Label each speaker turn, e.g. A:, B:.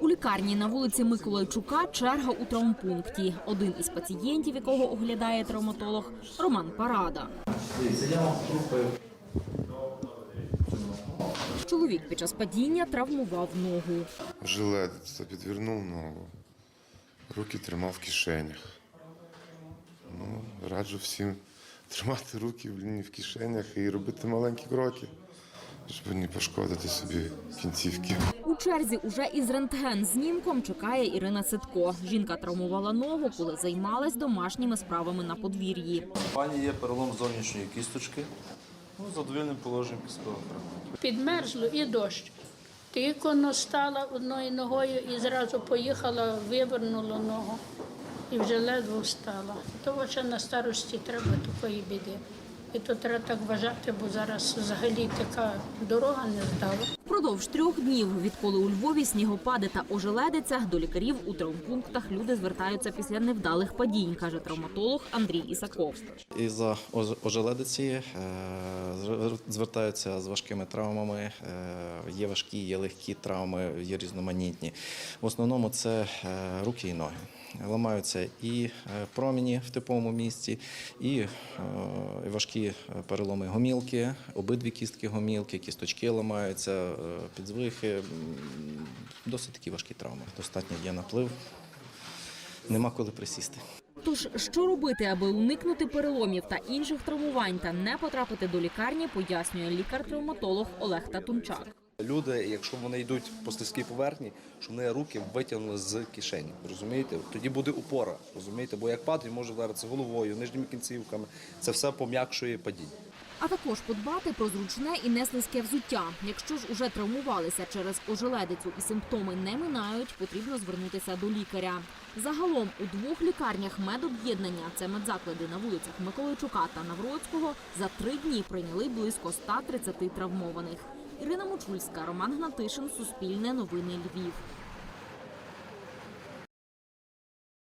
A: У лікарні на вулиці Миколайчука черга у травмпункті. Один із пацієнтів, якого оглядає травматолог, Роман Парада. Чоловік під час падіння травмував ногу.
B: Жилет підвернув ногу, руки тримав в кишенях. Ну, раджу всім тримати руки в кишенях і робити маленькі кроки, щоб не пошкодити собі кінцівки.
A: У черзі уже із рентген-знімком чекає Ірина Ситко. Жінка травмувала ногу, коли займалась домашніми справами на подвір'ї.
C: У пані є перелом зовнішньої кісточки. Ну, задовільним положенням кісткового фрагменту.
D: Підмерзло і дощ. Тільки воно стала одною ногою і зразу поїхала, вивернула ногу і вже ледве встала. То ще на старості треба такої біди. І то треба так вважати, бо зараз взагалі така дорога не здала.
A: Впродовж трьох днів, відколи у Львові снігопади та ожеледиця, до лікарів у травмпунктах люди звертаються після невдалих падінь, каже травматолог Андрій Ісаков.
E: Із-за ож- ожеледиці е, звертаються з важкими травмами. е, Є важкі, є легкі травми, є різноманітні. В основному це е, руки і ноги. Ламаються і е, промені в типовому місці, і е, важкі переломи гомілки, обидві кістки гомілки, кісточки ламаються, е, підзвихи. Досить такі важкі травми. Достатньо є наплив, нема коли присісти.
A: Тож, що робити, аби уникнути переломів та інших травмувань та не потрапити до лікарні, пояснює лікар-травматолог Олег Татунчак.
F: Люди, якщо вони йдуть по слизькій поверхні, що вони руки витягнули з кишені. Розумієте? Тоді буде упора, розумієте? Бо як падає, може вдаритися головою, нижніми кінцівками. Це все пом'якшує падіння.
A: А також подбати про зручне і неслизьке взуття. Якщо ж уже травмувалися через ожеледицю і симптоми не минають, потрібно звернутися до лікаря. Загалом у двох лікарнях медоб'єднання це медзаклади на вулицях Миколайчука та Навроцького за три дні прийняли близько 130 травмованих. Ірина Мочульська, Роман Гнатишин, Суспільне новини Львів.